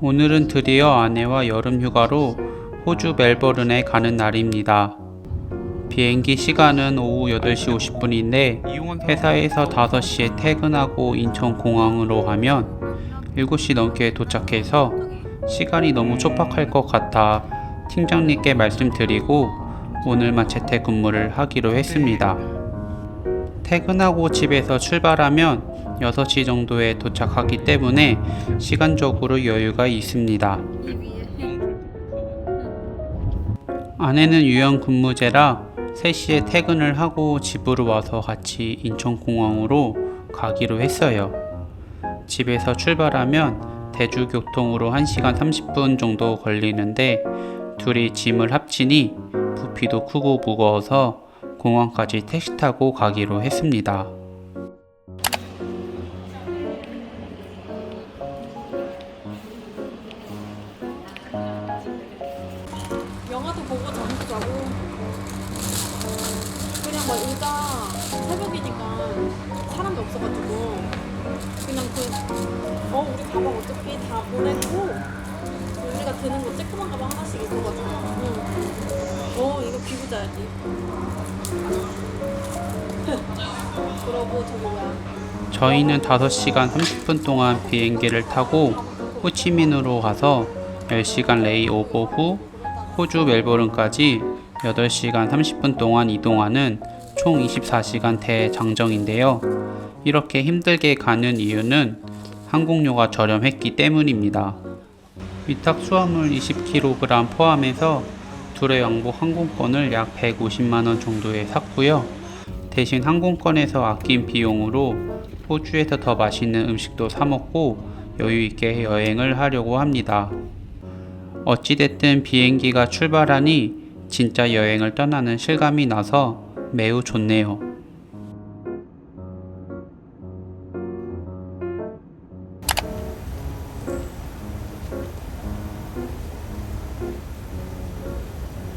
오늘은 드디어 아내와 여름 휴가로 호주 멜버른에 가는 날입니다. 비행기 시간은 오후 8시 50분인데 회사에서 5시에 퇴근하고 인천공항으로 가면 7시 넘게 도착해서 시간이 너무 촉박할 것 같아 팀장님께 말씀드리고 오늘만 재택근무를 하기로 했습니다. 퇴근하고 집에서 출발하면 6시 정도에 도착하기 때문에 시간적으로 여유가 있습니다. 아내는 유연 근무제라 3시에 퇴근을 하고 집으로 와서 같이 인천공항으로 가기로 했어요. 집에서 출발하면 대주교통으로 1시간 30분 정도 걸리는데 둘이 짐을 합치니 부피도 크고 무거워서 공항까지 택시 타고 가기로 했습니다. 5시간 30분 동안 비행기를 타고 호치민으로 가서 10시간 레이오버 후 호주 멜버른까지 8시간 30분 동안 이동하는 총 24시간 대장정인데요. 이렇게 힘들게 가는 이유는 항공료가 저렴했기 때문입니다. 위탁 수화물 20kg 포함해서 둘의 왕복 항공권을 약 150만원 정도에 샀고요. 대신 항공권에서 아낀 비용으로 호주에서 더 맛있는 음식도 사 먹고 여유 있게 여행을 하려고 합니다. 어찌됐든 비행기가 출발하니 진짜 여행을 떠나는 실감이 나서 매우 좋네요.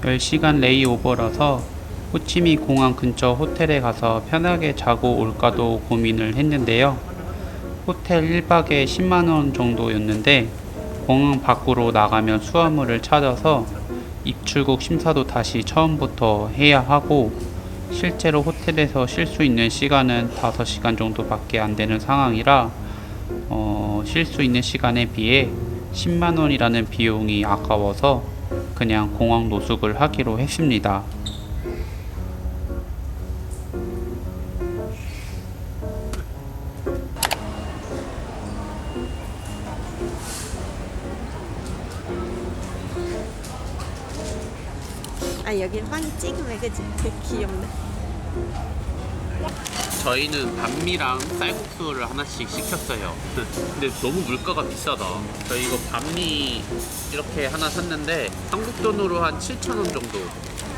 (10시간) 레이오버라서 호치민 공항 근처 호텔에 가서 편하게 자고 올까도 고민을 했는데요. 호텔 1박에 10만원 정도였는데 공항 밖으로 나가면 수화물을 찾아서 입출국 심사도 다시 처음부터 해야 하고 실제로 호텔에서 쉴 수 있는 시간은 5시간 정도밖에 안 되는 상황이라 어, 쉴 수 있는 시간에 비해 10만원이라는 비용이 아까워서 그냥 공항 노숙을 하기로 했습니다. 찍으면 그지? 되게 귀엽네. 저희는 반미랑 쌀국수를 하나씩 시켰어요. 근데 너무 물가가 비싸다. 저희 이거 반미 이렇게 하나 샀는데 한국 돈으로 한 7,000원 정도.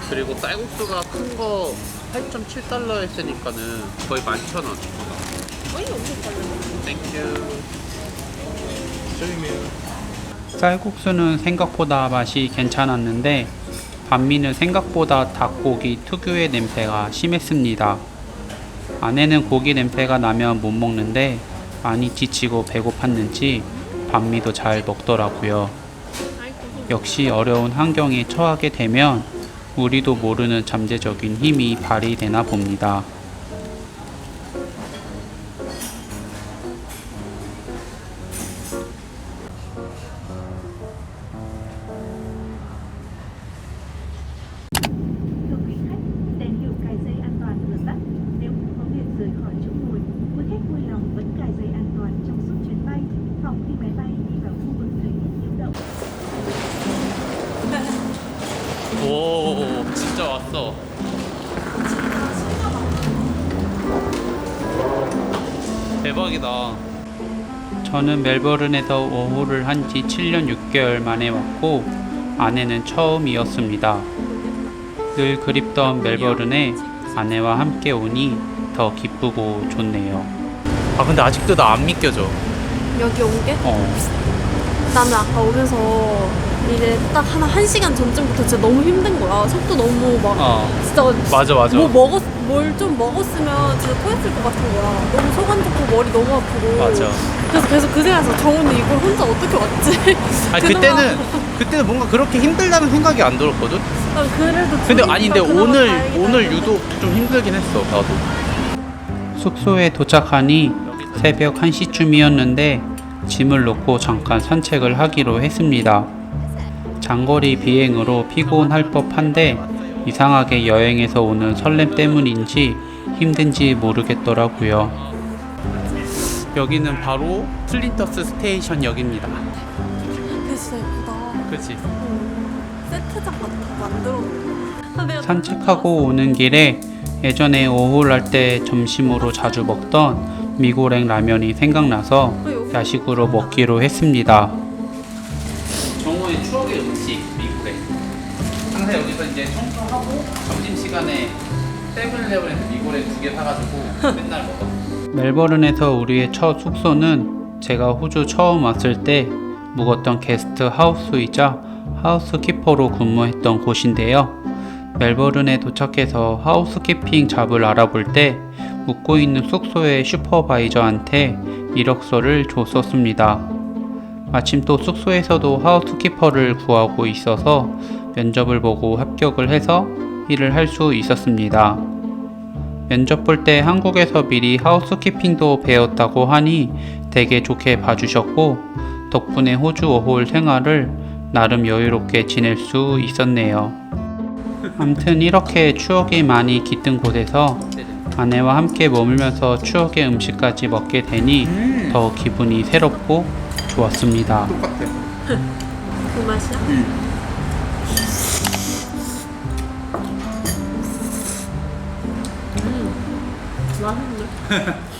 그리고 쌀국수가 큰 거 8.7달러 했으니까는 거의 11,000원. 어이 엄청 땡큐. 쌀국수는 생각보다 맛이 괜찮았는데 반미는 생각보다 닭고기 특유의 냄새가 심했습니다. 아내는 고기 냄새가 나면 못 먹는데 많이 지치고 배고팠는지 반미도 잘 먹더라고요. 역시 어려운 환경에 처하게 되면 우리도 모르는 잠재적인 힘이 발휘되나 봅니다. 왔어. 대박이다. 저는 멜버른에서 워홀을 한 지 7년 6개월 만에 왔고 아내는 처음이었습니다. 늘 그립던 멜버른에 아내와 함께 오니 더 기쁘고 좋네요. 아 근데 아직도 나 안 믿겨져. 여기 온 게? 어. 나는 아까 오면서 이제 딱 하나 한 시간 전쯤부터 진짜 너무 힘든 거야. 속도 너무 막 어 진짜 맞아 맞아 뭐 먹었 뭘 좀 먹었으면 진짜 토했을 것 같은 거야. 너무 속 안 좋고 머리 너무 아프고. 맞아. 그래서 계속 그 생각에서 정훈이 이걸 혼자 어떻게 왔지? 아 그때는 그때는 뭔가 그렇게 힘들다는 생각이 안 들었거든 난 그래도 근데 아니 근데 그나마 오늘 다행이다. 오늘 유독 좀 힘들긴 했어 나도 숙소에 도착하니 새벽 1시쯤이었는데 짐을 놓고 잠깐 산책을 하기로 했습니다. 장거리 비행으로 피곤할 법한데 이상하게 여행에서 오는 설렘 때문인지 힘든지 모르겠더라고요. 여기는 바로 플린터스 스테이션 역입니다. 근데 진짜 예쁘다. 그렇지. 세트장 같아 만들어. 아, 산책하고 오는 길에 예전에 오홀할 때 점심으로 자주 먹던 미고랭 라면이 생각나서 야식으로 먹기로 했습니다. 정호의 추억의 음식 미고랭. 항상 여기서 이제 청소하고 점심 시간에 세븐일레븐에서 미고랭 두개 사가지고 맨날 먹어. 멜버른에서 우리의 첫 숙소는 제가 호주 처음 왔을 때 묵었던 게스트 하우스이자 하우스키퍼로 근무했던 곳인데요. 멜버른에 도착해서 하우스키핑 잡을 알아볼 때 묵고 있는 숙소의 슈퍼바이저한테 이력서를 줬었습니다. 마침 또 숙소에서도 하우스키퍼를 구하고 있어서 면접을 보고 합격을 해서 일을 할 수 있었습니다. 면접 볼 때 한국에서 미리 하우스키핑도 배웠다고 하니 되게 좋게 봐주셨고 덕분에 호주 어홀 생활을 나름 여유롭게 지낼 수 있었네요. 암튼 이렇게 추억이 많이 깃든 곳에서 아내와 함께 머물면서 추억의 음식까지 먹게 되니 더 기분이 새롭고 좋았습니다. 똑같아. 그 맛이야? 음, 맛있네.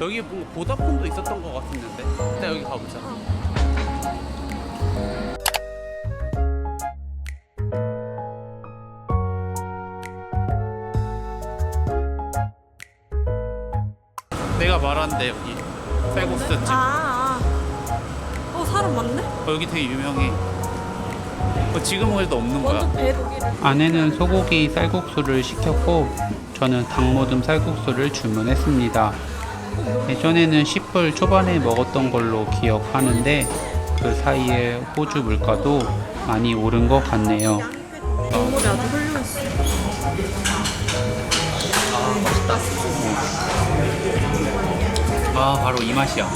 여기 뭔가 보다폰도 있었던 것 같았는데. 일단 여기 가보자. 내가 말한데 여기 쌀국수 집. 아, 아. 어, 사람 많네? 어, 여기 되게 유명해. 어, 지금은 그래도 없는 먼저 배 독일을. 아내는 소고기 쌀국수를 시켰고 저는 닭모듬 쌀국수를 주문했습니다. 예전에는 10불 초반에 먹었던 걸로 기억하는데 그 사이에 호주 물가도 많이 오른 것 같네요. 국물이 아주 훌륭했어. 아 바로 이 맛이야.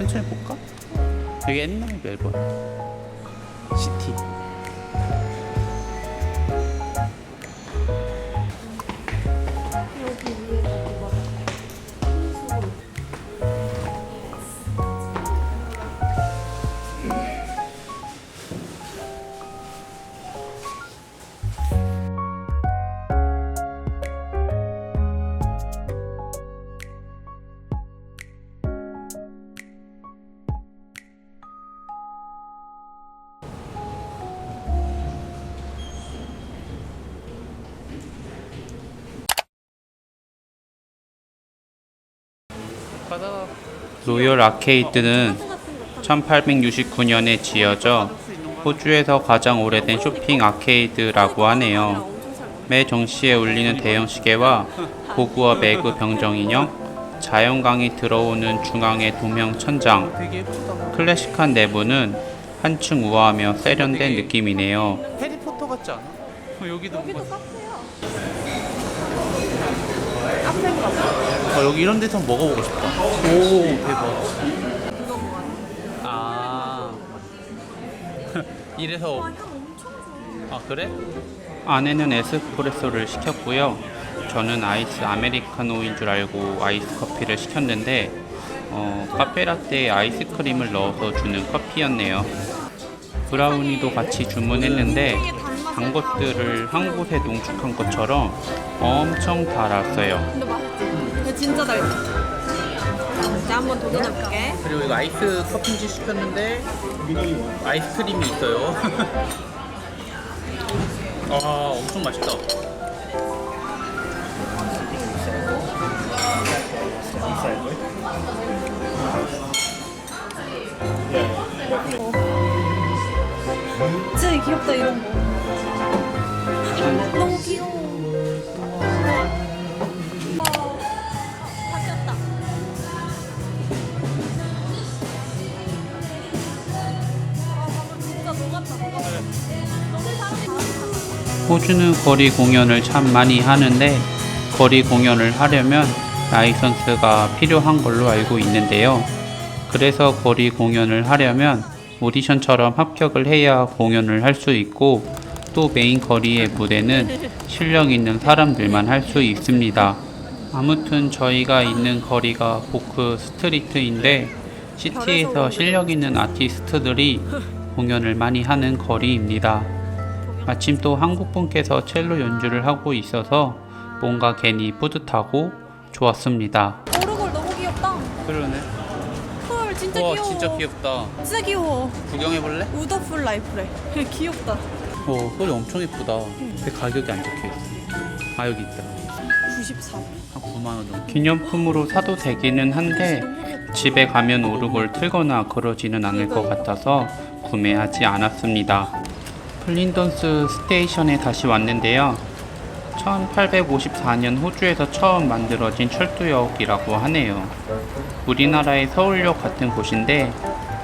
천천히 볼까? 여기 옛날 멜번 시티. 로열 아케이드는 1869년에 지어져 호주에서 가장 오래된 쇼핑 아케이드라고 하네요. 매 정시에 울리는 대형 시계와 고구어 매그 병정 인형, 자연광이 들어오는 중앙의 도명 천장. 클래식한 내부는 한층 우아하며 세련된 느낌이네요. 해리포터 같지 않아? 어, 여기도 여기도. 카페야. 어, 여기 이런 데서 먹어보고 싶다. 오 대박. 뭐. 아 이래서 엄청 좋아. 아 그래? 아내는 에스프레소를 시켰고요. 저는 아이스 아메리카노인 줄 알고 아이스 커피를 시켰는데 어, 카페라떼에 아이스크림을 넣어서 주는 커피였네요. 브라우니도 같이 주문했는데 단 것들을 한 곳에 농축한 것처럼 엄청 달았어요. 근데 맛있지? 진짜 달다. 나 한번 도전해볼게. 그리고 이거 아이스 커피인지 시켰는데 아이스크림이 있어요. 아 엄청 맛있다. 진짜 귀엽다 이런 거. 호주는 거리 공연을 참 많이 하는데 거리 공연을 하려면 라이선스가 필요한 걸로 알고 있는데요. 그래서 거리 공연을 하려면 오디션처럼 합격을 해야 공연을 할 수 있고 또 메인 거리의 무대는 실력 있는 사람들만 할 수 있습니다. 아무튼 저희가 있는 거리가 보크 스트리트인데 시티에서 실력 있는 아티스트들이 공연을 많이 하는 거리입니다. 마침 또 한국 분께서 첼로 연주를 하고 있어서 뭔가 괜히 뿌듯하고 좋았습니다. 오르골 너무 귀엽다. 그러네. 헐, 진짜 와 귀여워. 진짜 귀엽다. 진짜 귀여워. 구경해 볼래? 우더풀 라이프래. 귀엽다. 어 소리 엄청 예쁘다. 근데 가격이 안 적혀 있어. 아 여기 있다. 94. 한 9만 원 정도. 기념품으로 사도 되기는 한데 집에 가면 오르골 틀거나 그러지는 않을 것 같아서 구매하지 않았습니다. 플린던스 스테이션에 다시 왔는데요. 1854년 호주에서 처음 만들어진 철도역이라고 하네요. 우리나라의 서울역 같은 곳인데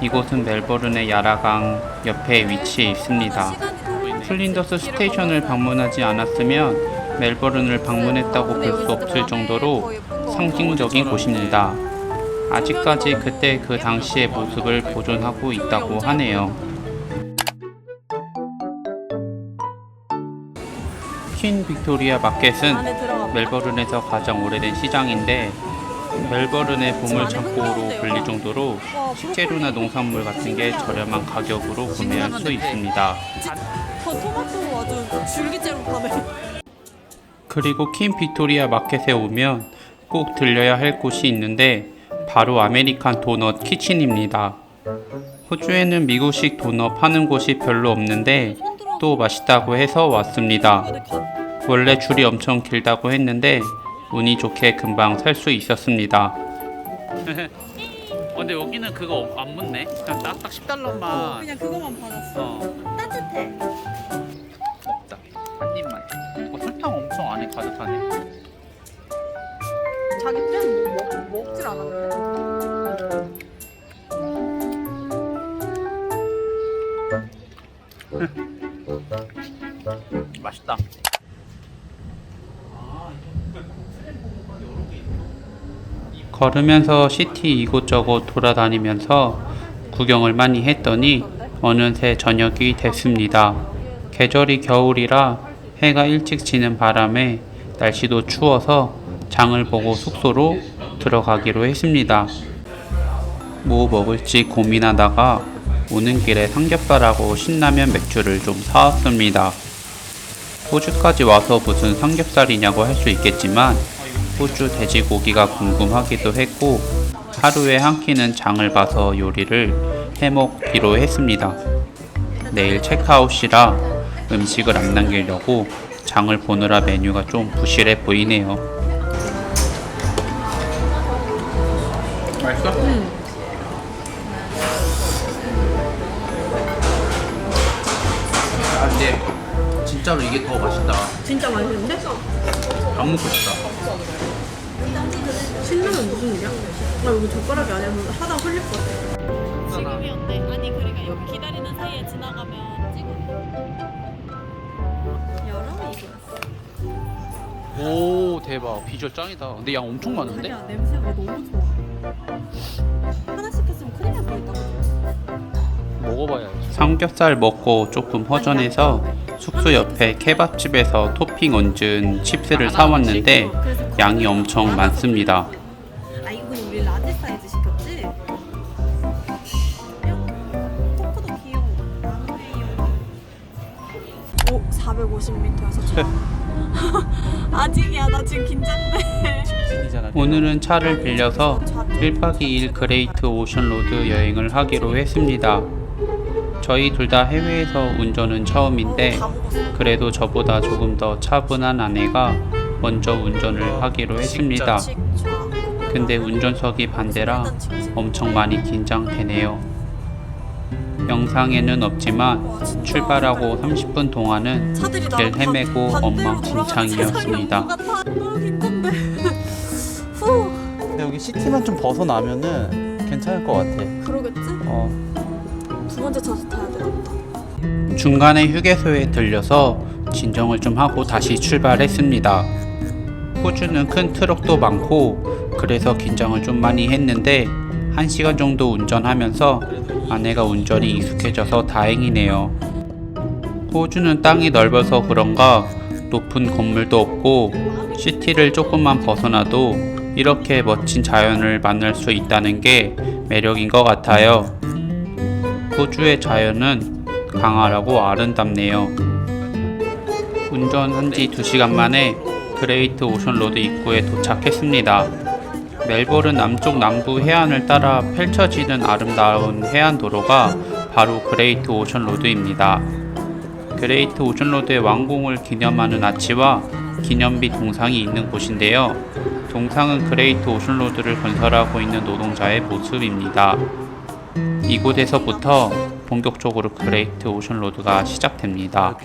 이곳은 멜버른의 야라강 옆에 위치해 있습니다. 플린더스 스테이션을 방문하지 않았으면 멜버른을 방문했다고 볼 수 없을 정도로 상징적인 곳입니다. 아직까지 그때 그 당시의 모습을 보존하고 있다고 하네요. 퀸 빅토리아 마켓은. 멜버른에서 가장 오래된 시장인데 멜버른의 보물 창고로 불릴 정도로 식재료나 농산물 같은 게 저렴한 가격으로 구매할 수 있습니다. 저 토마토 아주 줄기째로 파네. 그리고 퀸 빅토리아 마켓에 오면 꼭 들려야 할 곳이 있는데 바로 아메리칸 도넛 키친입니다. 호주에는 미국식 도넛 파는 곳이 별로 없는데 또 맛있다고 해서 왔습니다. 원래 줄이 엄청 길다고 했는데 운이 좋게 금방 살수 있었습니다. 근데 여기는 그거 안 묻네. 그냥 딱딱 10달러만 그냥 그거만 받았어. 어, 따뜻해. 먹자. 한 입만. 어, 설탕 엄청 안에 가득하네. 자기 땐 먹, 먹질 않았는데. 맛있다. 걸으면서 시티 이곳저곳 돌아다니면서 구경을 많이 했더니 어느새 저녁이 됐습니다. 계절이 겨울이라 해가 일찍 지는 바람에 날씨도 추워서 장을 보고 숙소로 들어가기로 했습니다. 뭐 먹을지 고민하다가 오는 길에 삼겹살하고 신라면 맥주를 좀 사왔습니다. 호주까지 와서 무슨 삼겹살이냐고 할 수 있겠지만 호주 돼지고기가 궁금하기도 했고 하루에 한 끼는 장을 봐서 요리를 해먹기로 했습니다. 내일 체크아웃이라 음식을 안 남기려고 장을 보느라 메뉴가 좀 부실해 보이네요. 맛있어? 응. 아 근데 진짜로 이게 더 맛있다. 진짜 맛있는데? 밥 먹고 싶다. 신라면 무슨 일이야? 나 여기 젓가락이 아니라 하다 흘릴 것 같아. 지금이 어때? 아니 그러니까 여기 기다리는 사이에 지나가면 찍으면 여름에 입었어. 오 대박 비주얼 짱이다. 근데 양 엄청 많은데? 야 냄새가 너무 좋아. 하나씩 했으면 큰일 날 뻔했다. 먹어봐야 지 삼겹살 먹고 조금 허전해서 숙소 옆에 케밥집에서 토핑 얹은 칩스를 사왔는데 양이 엄청 많습니다. 아 이거 그냥 우리 라지 사이즈 시켰지? 야, 토크도 귀여워. 나무에요. 오 450m여서 차. 아직이야 나 지금 긴장돼. 오늘은 차를 빌려서 1박 2일 그레이트 오션로드 여행을 하기로 했습니다. 저희 둘 다 해외에서 운전은 처음인데 다 먹었어. 그래도 저보다 조금 더 차분한 아내가 먼저 운전을 하기로 했습니다. 근데 운전석이 반대라 엄청 많이 긴장되네요. 영상에는 없지만 출발하고 30분 동안은 길 헤매고 엉망진창이었습니다. 근데 여기 시티만 좀 벗어나면은 괜찮을 것 같아. 그러겠지? 어. 두 번째 차서 타야 되겠다. 중간에 휴게소에 들려서 진정을 좀 하고 다시 출발했습니다. 호주는 큰 트럭도 많고 그래서 긴장을 좀 많이 했는데 1시간 정도 운전하면서 아내가 운전이 익숙해져서 다행이네요. 호주는 땅이 넓어서 그런가 높은 건물도 없고 시티를 조금만 벗어나도 이렇게 멋진 자연을 만날 수 있다는 게 매력인 것 같아요. 호주의 자연은 강하라고 아름답네요. 운전한 지 2시간 만에 그레이트 오션 로드 입구에 도착했습니다. 멜버른 남쪽 남부 해안을 따라 펼쳐지는 아름다운 해안 도로가 바로 그레이트 오션 로드입니다. 그레이트 오션 로드의 완공을 기념하는 아치와 기념비 동상이 있는 곳인데요. 동상은 그레이트 오션 로드를 건설하고 있는 노동자의 모습입니다. 이곳에서부터 본격적으로 그레이트 오션 로드가 시작됩니다.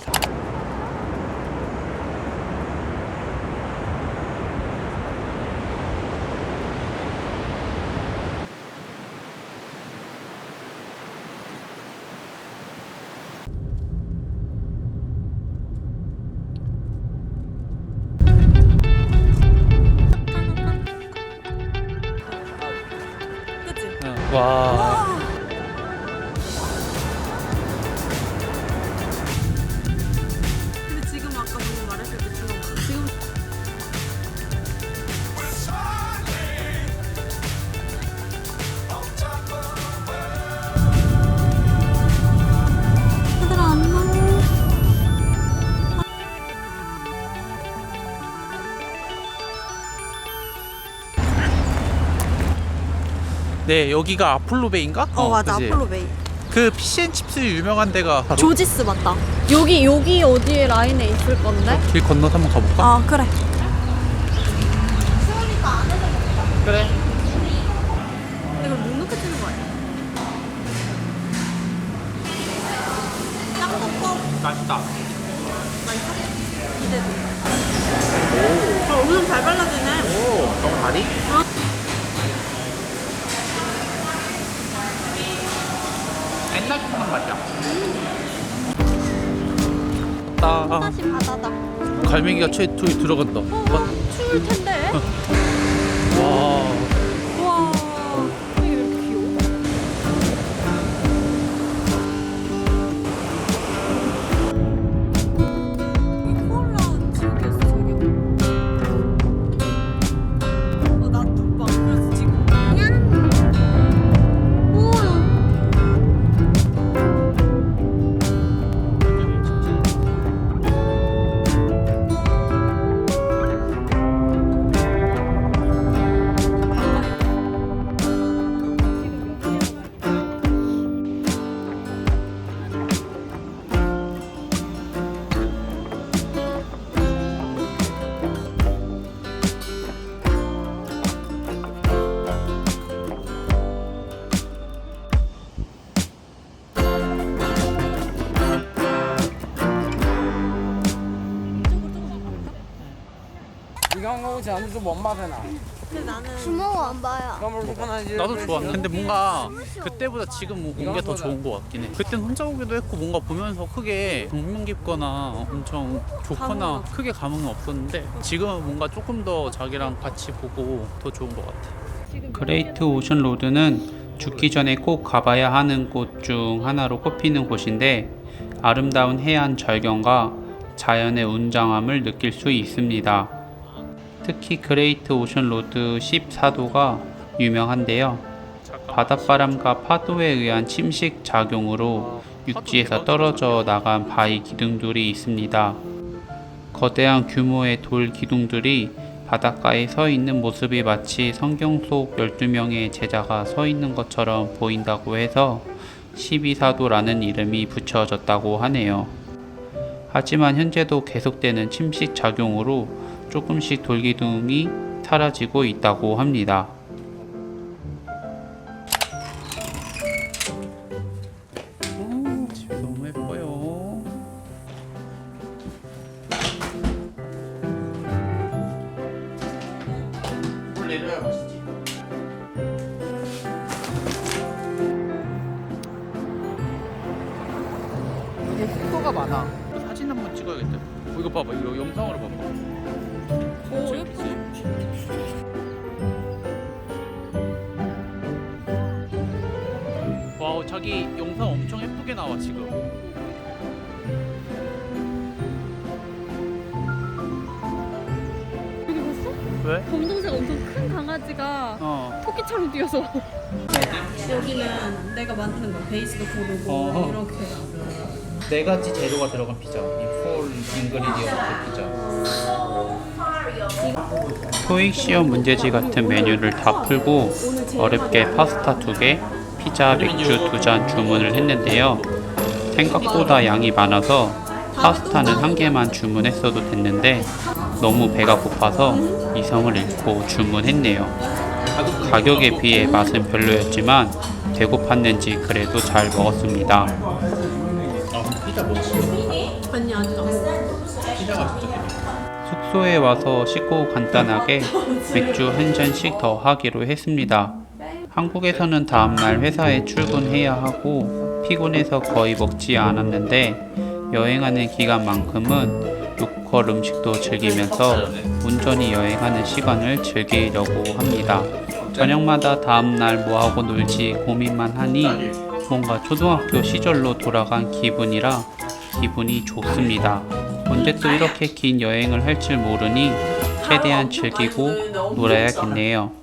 네 여기가 아폴로베이인가? 어, 맞아 그치? 아폴로베이. 그 피시앤칩스 유명한 데가 바로 조지스 맞다. 여기 여기 어디에 라인에 있을 건데? 길 건너서 한번 가볼까? 아. 그래. 이걸 묵묵히 치는 거 아니야? 맛있다. 기대돼. 오. 어, 음식 잘 발라지네. 오, 너무 다리? 옛날 생각 맛이야. 나 다시 바다다. 갈매기가 최 저기 들어간다. 와. 추울 텐데. 와. 이강 오지 않아도 뭔 맛에 나. 근데 나는 주먹 안 봐요. 그럼. 나도 좋았는데 근데 뭔가 그때보다 지금 온게 더 좋은 것 같긴 해 그땐 혼자 오기도 했고 뭔가 보면서 크게 감명 깊거나 엄청 좋거나 크게 감흥은 없었는데 지금은 뭔가 조금 더 자기랑 같이 보고 더 좋은 것 같아 그레이트 오션 로드는 죽기 전에 꼭 가봐야 하는 곳 중 하나로 꼽히는 곳인데 아름다운 해안 절경과 자연의 웅장함을 느낄 수 있습니다. 특히 그레이트 오션 로드 14도가 유명한데요. 바닷바람과 파도에 의한 침식 작용으로 육지에서 떨어져 나간 바위 기둥들이 있습니다. 거대한 규모의 돌 기둥들이 바닷가에 서 있는 모습이 마치 성경 속 12명의 제자가 서 있는 것처럼 보인다고 해서 12사도라는 이름이 붙여졌다고 하네요. 하지만 현재도 계속되는 침식 작용으로 조금씩 돌기둥이 사라지고 있다고 합니다. 오, 집 너무 예뻐요. 속도가 많아. 사진 한번 찍어야겠다 어, 이거 봐봐 이거 영상으로 봐봐 나와 지금 여기 봤어? 왜? 검정색 엄청 큰 강아지가 어 토끼처럼 뛰어서. 여기는 내가 만드는 거야. 베이스도 고르고 어. 이렇게. 네 가지 재료가 들어간 피자. 이폴 인그리디언트 피자. 토익 시험 문제지 같은 메뉴를 다 풀고 어렵게 파스타 두 개, 피자, 맥주 두 잔 주문을 했는데요. 생각보다 양이 많아서 파스타는 한 개만 주문했어도 됐는데 너무 배가 고파서 이성을 잃고 주문했네요. 가격에 비해 맛은 별로였지만 배고팠는지 그래도 잘 먹었습니다. 숙소에 와서 씻고 간단하게 맥주 한 잔씩 더 하기로 했습니다. 한국에서는 다음날 회사에 출근해야 하고 피곤해서 거의 먹지 않았는데 여행하는 기간만큼은 로컬 음식도 즐기면서 온전히 여행하는 시간을 즐기려고 합니다. 저녁마다 다음날 뭐하고 놀지 고민만 하니 뭔가 초등학교 시절로 돌아간 기분이라 기분이 좋습니다. 언제 또 이렇게 긴 여행을 할 줄 모르니 최대한 즐기고 놀아야겠네요.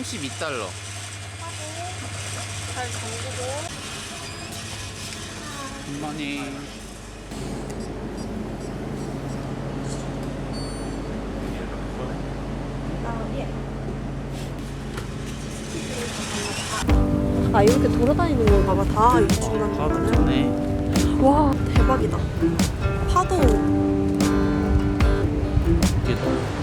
32달러. 잘 잠그고. 굿모닝. 아 이렇게 돌아다니는 건가 봐. 다 이렇게 가도 거네 와 대박이다. 파도. 이게 더.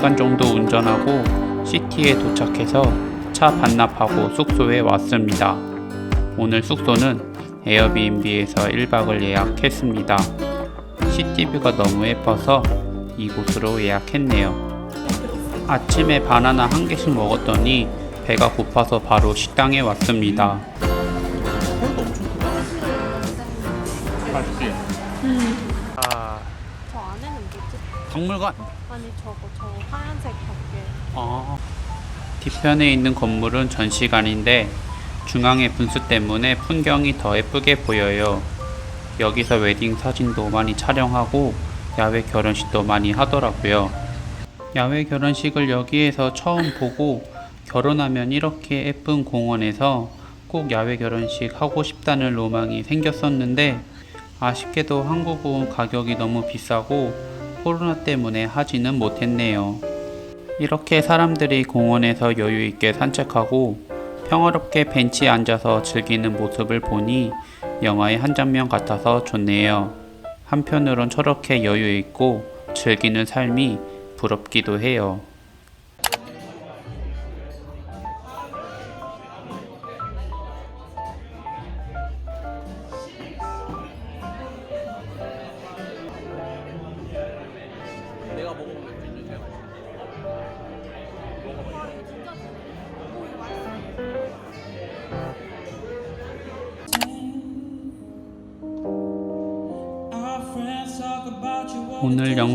1시간 정도 운전하고 시티에 도착해서 차 반납하고 숙소에 왔습니다. 오늘 숙소는 에어비앤비에서 1박을 예약했습니다. 시티뷰가 너무 예뻐서 이곳으로 예약했네요. 아침에 바나나 한 개씩 먹었더니 배가 고파서 바로 식당에 왔습니다. 맛있지? 음. 박물관 아니 저거 저 하얀색 밖에. 아, 뒤편에 있는 건물은 전시관인데 중앙의 분수 때문에 풍경이 더 예쁘게 보여요. 여기서 웨딩 사진도 많이 촬영하고 야외 결혼식도 많이 하더라고요. 야외 결혼식을 여기에서 처음 보고 결혼하면 이렇게 예쁜 공원에서 꼭 야외 결혼식 하고 싶다는 로망이 생겼었는데 아쉽게도 한국은 가격이 너무 비싸고 코로나 때문에 하지는 못했네요. 이렇게 사람들이 공원에서 여유 있게 산책하고 평화롭게 벤치에 앉아서 즐기는 모습을 보니 영화의 한 장면 같아서 좋네요. 한편으론 저렇게 여유 있고 즐기는 삶이 부럽기도 해요.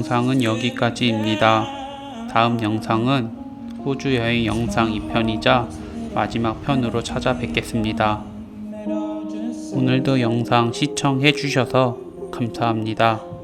영상은 여기까지입니다. 다음 영상은 호주 여행 영상 2편이자 마지막 편으로 찾아뵙겠습니다. 오늘도 영상 시청해 주셔서 감사합니다.